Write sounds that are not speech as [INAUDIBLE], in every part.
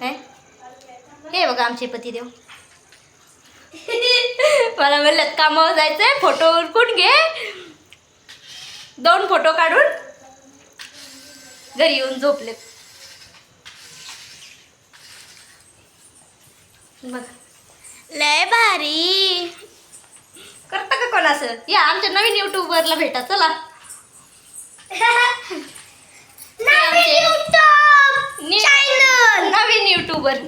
हे हे बघा आमचे पतिदेव. मला म्हणलं कामावर जायचंय फोटो उरकून घे. दोन फोटो काढून घरी येऊन झोपले. बघा. लय भारी. करता का कोण असं? या आमच्या नवीन युट्यूबवरला भेटा चला. [LAUGHS] नवीन YouTube नी- channel. नवीन युट्यूबर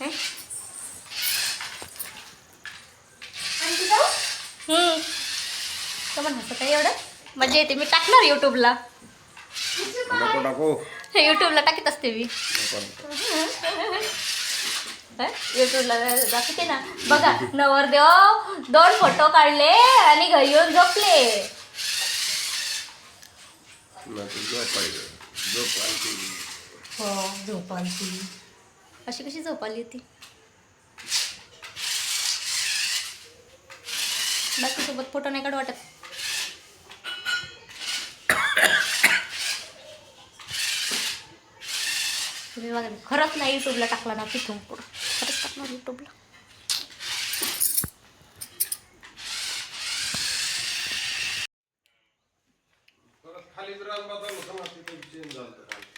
हे? असं काय एवढं? मजा येते. मी टाकणार युट्यूबला नको टाकू युट्यूबला टाकीत असते मी. युट्यूबला दाखवते ना. बघा नवरदेव दोन फोटो काढले आणि घरी येऊन झोपले. हो झोप आली. अशी कशी झोप आली होती? बाकीसोबत फोटो नाही काढू वाटत. तुम्ही बघा खरंच नाही युट्यूबला टाकला ना तिथून पुढं. खरंच टाकणार युट्यूबला खाली जर आज बदल होता ना तिथे चेंज झालं होतं खाली.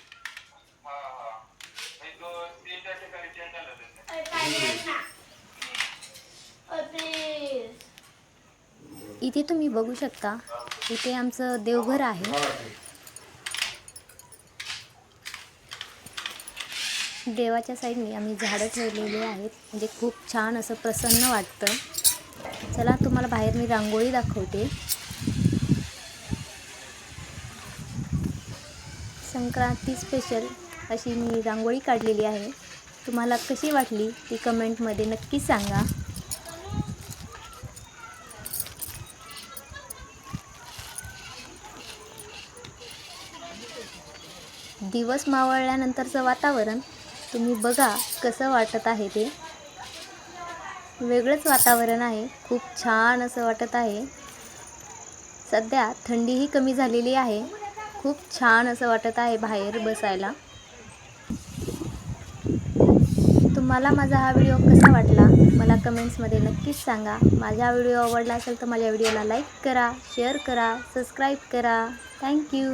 इथे तुम्ही बघू शकता इथे आमचं देवघर आहे. देवाच्या साईडने आम्ही झाडं ठेवलेली आहेत. म्हणजे खूप छान असं प्रसन्न वाटतं. चला तुम्हाला बाहेर मी रांगोळी दाखवते. संक्रांती स्पेशल अशी मी रांगोळी काढलेली आहे. तुम्हाला कशी वाटली ती कमेंटमध्ये नक्की सांगा. दिवस मावळल्यानंतरचं वातावरण तुम्ही बघा कसं वाटत आहे ते. वेगळंच वातावरण आहे. खूप छान असं वाटत आहे. सध्या थंडीही कमी झालेली आहे. खूप छान असं वाटत आहे बाहेर बसायला. तुम्हाला माझा हा व्हिडिओ कसा वाटला? मला कमेंट्समध्ये नक्कीच सांगा. माझा व्हिडिओ आवडला असेल तर माझ्या व्हिडिओला लाईक करा शेअर करा सबस्क्राईब करा. थँक्यू